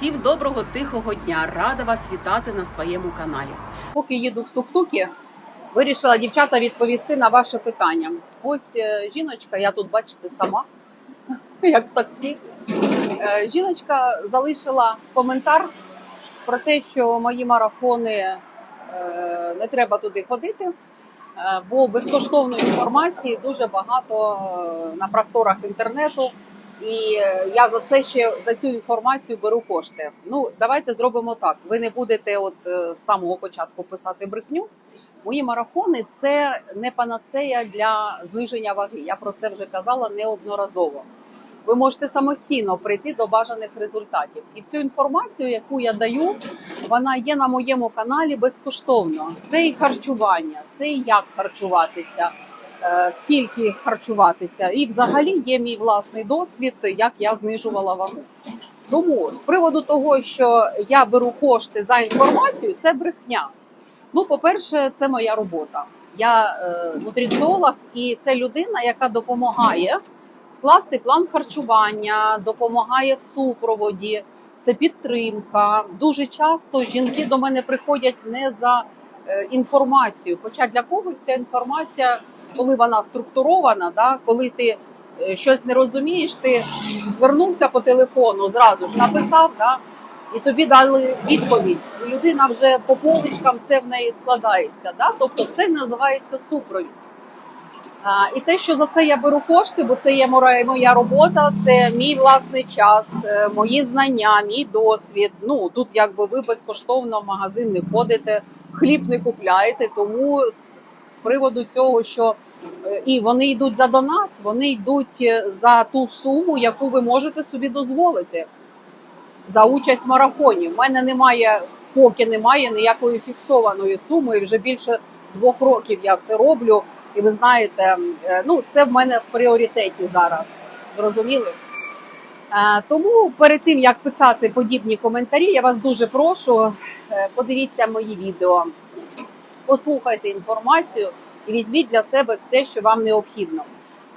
Всім доброго тихого дня! Рада вас вітати на своєму каналі. Поки їду в тук-тукі, вирішила дівчата відповісти на ваше питання. Ось е, жіночка, я тут бачите сама, як в таксі. Е, Жіночка залишила коментар про те, що мої марафони е, не треба туди ходити, бо безкоштовної інформації дуже багато на просторах інтернету. І е, я за це ще за цю інформацію беру кошти. Ну давайте зробимо так. Ви не будете, от е, з самого початку писати брехню. Мої марафони це не панацея для зниження ваги. Я про це вже казала неодноразово. Ви можете самостійно прийти до бажаних результатів. І всю інформацію, яку я даю, вона є на моєму каналі безкоштовно. Це і харчування, це і як харчуватися, скільки харчуватися. І взагалі є мій власний досвід, як я знижувала вагу. Тому з приводу того, що я беру кошти за інформацію, це брехня. Ну, по-перше, це моя робота. Я е, нутриціолог, і це людина, яка допомагає скласти план харчування, допомагає в супроводі. Це підтримка. Дуже часто жінки до мене приходять не за е, інформацією. Хоча для когось ця інформація, коли вона структурована, да, коли ти е, щось не розумієш, ти звернувся по телефону, зразу ж написав, да, і тобі дали відповідь. Людина вже по поличкам все в неї складається. Да? Тобто це називається супровід. А, і те, що за це я беру кошти, бо це є моя робота, це мій власний час, е, мої знання, мій досвід. Ну тут якби ви безкоштовно в магазин не ходите, хліб не купляєте. Тому приводу цього, що е, і вони йдуть за донат, вони йдуть е, за ту суму, яку ви можете собі дозволити за участь в марафоні. У мене немає, поки немає ніякої фіксованої суми. І вже більше двох років я це роблю. І ви знаєте, е, ну це в мене в пріоритеті зараз. Зрозуміли? Тому перед тим як писати подібні коментарі, я вас дуже прошу, подивіться мої відео, послухайте інформацію і візьміть для себе все, що вам необхідно.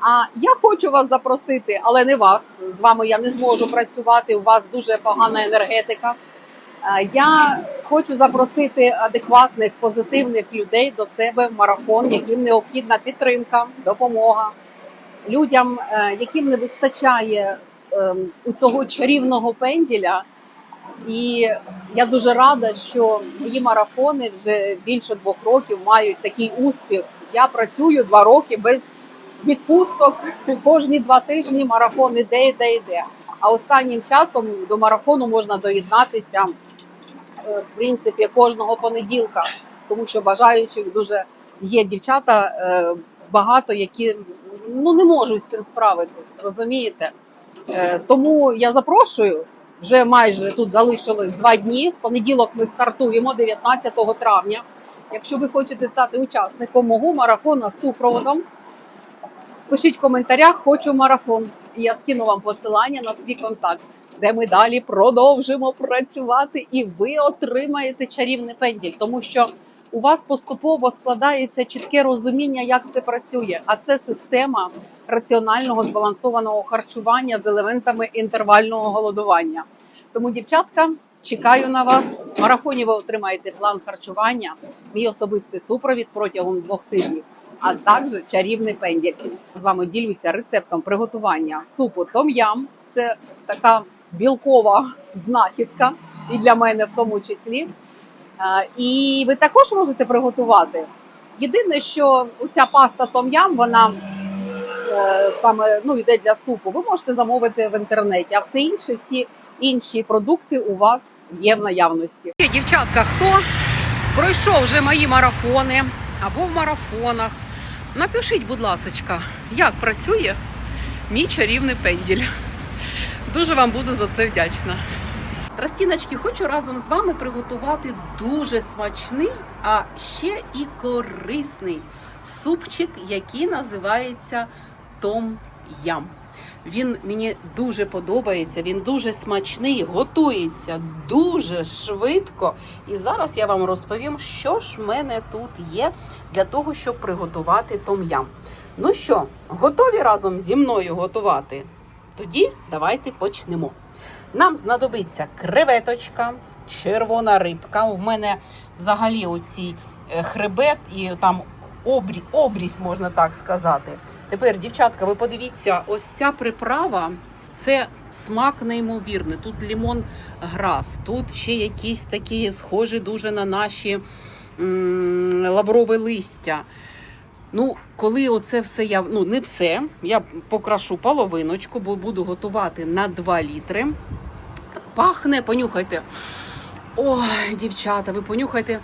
А я хочу вас запросити, але не вас. З вами я не зможу працювати. У вас дуже погана енергетика. Я хочу запросити адекватних, позитивних людей до себе в марафон, яким необхідна підтримка, допомога людям, е, яким не вистачає ем, того чарівного пенділя. І я дуже рада, що мої марафони вже більше двох років мають такий успіх. Я працюю два роки без відпусток. Кожні два тижні марафон іде, іде, іде. А останнім часом до марафону можна доєднатися е, в принципі кожного понеділка, тому що бажаючих дуже є дівчата е, багато, які ну не можуть з цим справитись, розумієте? Е, Тому я запрошую. Вже майже тут залишилось два дні. З понеділок ми стартуємо 19 травня. Якщо ви хочете стати учасником мого марафону з супроводом, пишіть в коментарях Хочу марафон. І я скину вам посилання на свій контакт, де ми далі продовжимо працювати, і ви отримаєте чарівний пенділь, тому що у вас поступово складається чітке розуміння, як це працює. А це система раціонального збалансованого харчування з елементами інтервального голодування. Тому, дівчатка, чекаю на вас. В марафоні ви отримаєте план харчування, мій особистий супровід протягом двох тижнів, а також чарівний пенділь. З вами ділюся рецептом приготування супу том-ям. Це така білкова знахідка, і для мене в тому числі. І ви також можете приготувати. Єдине, що ця паста том-ям, вона е, саме ну, йде для супу. Ви можете замовити в інтернеті, а все інше, всі інші продукти у вас є в наявності. Дівчатка, хто пройшов вже мої марафони або в марафонах, напишіть, будь ласка, як працює мій чарівний пенділь. Дуже вам буду за це вдячна. Тростіночки, хочу разом з вами приготувати дуже смачний, а ще і корисний супчик, який називається том-ям. Він мені дуже подобається, він дуже смачний, готується дуже швидко. І зараз я вам розповім, що ж в мене тут є для того, щоб приготувати том-ям. Ну що, готові разом зі мною готувати? Тоді давайте почнемо. Нам знадобиться креветочка, червона рибка. У мене взагалі оці е, хребет і там обрі, обрізь, можна так сказати. Тепер, дівчатка, ви подивіться, ось ця приправа це смак неймовірний. Тут лімон грас, тут ще якісь такі схожі дуже на наші м, лаврове листя. Ну, коли оце все я ну не все, я покрашу половиночку, бо буду готувати на 2 літри. Пахне, понюхайте. Ой, дівчата, ви понюхайте.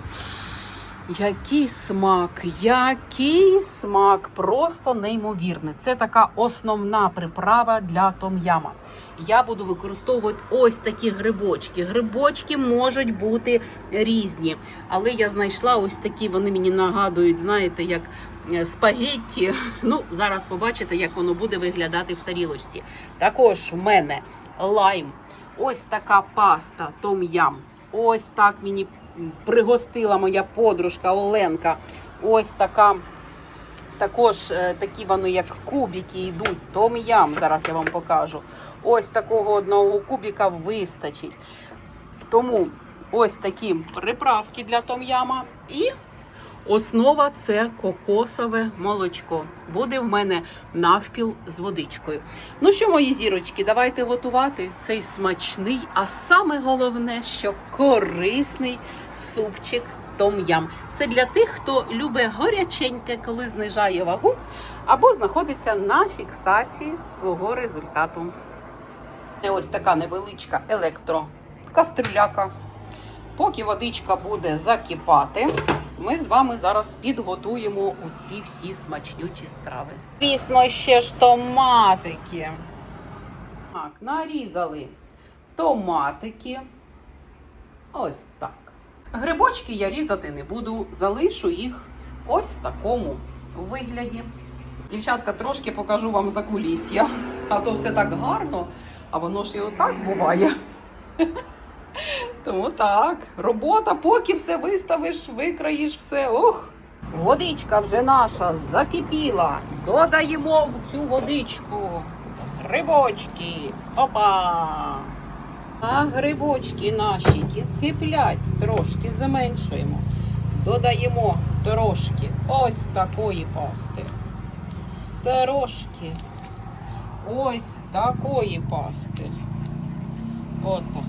Який смак, який смак, просто неймовірний. Це така основна приправа для том'яма. Я буду використовувати ось такі грибочки. Грибочки можуть бути різні, але я знайшла ось такі, вони мені нагадують, знаєте, як е, спагетті. Ну, зараз побачите, як воно буде виглядати в тарілочці. Також в мене лайм, ось така паста том-ям. Ось так мені пригостила моя подружка Оленка. Ось така. Також е, такі вони, як кубики, йдуть. Том-ям. Зараз я вам покажу. Ось такого одного кубика вистачить. Тому ось такі приправки для том-яма. І основа це кокосове молочко. Буде в мене навпіл з водичкою. Ну що, мої зірочки, давайте готувати цей смачний, а саме головне, що корисний супчик том-ям. Це для тих, хто любить горяченьке, коли знижає вагу, або знаходиться на фіксації свого результату. Ось така невеличка електрокастрюляка. Поки водичка буде закипати, ми з вами зараз підготуємо ці всі смачнючі страви. Звісно, ще ж томатики. Так, нарізали томатики. Ось так. Грибочки я різати не буду, залишу їх ось в такому вигляді. Дівчатка, трошки покажу вам закулісся, а то все так гарно, а воно ж і отак буває. Тому так, робота, поки все виставиш, викраїш все. Ох. Водичка вже наша закипіла. Додаємо в цю водичку грибочки. Опа! А грибочки наші киплять, трошки заменшуємо. Додаємо трошки ось такої пасти. Трошки ось такої пасти. Отак.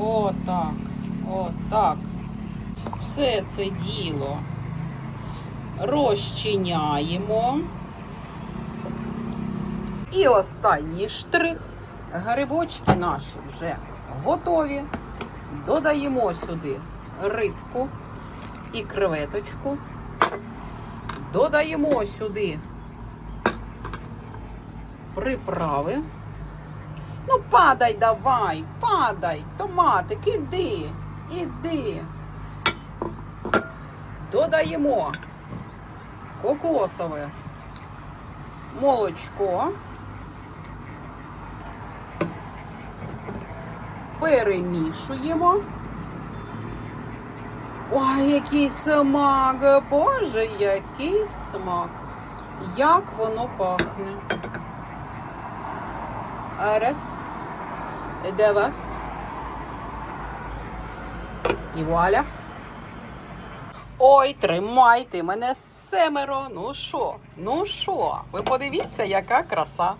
Отак. Отак. Все це діло розчиняємо. І останній штрих. Грибочки наші вже готові. Додаємо сюди рибку і креветочку. Додаємо сюди приправи. Ну, падай давай, падай, томатик, іди, іди. Додаємо кокосове молочко. Перемішуємо. Ой, який смак! Боже, який смак! Як воно пахне. Раз. Де вас? І вуаля. Ой, тримайте мене семеро. Ну що? Ну що? Ви подивіться, яка краса.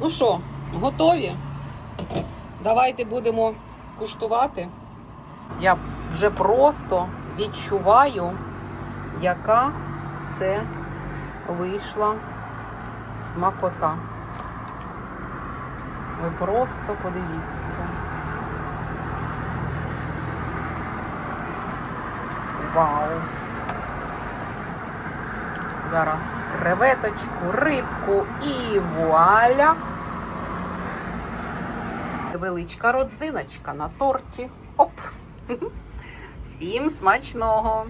Ну що, готові? Давайте будемо куштувати. Я вже просто відчуваю, яка це вийшла смакота. Ви просто подивіться. Вау! Зараз креветочку, рибку і вуаля! Невеличка родзиночка на торті. Оп! Всім смачного!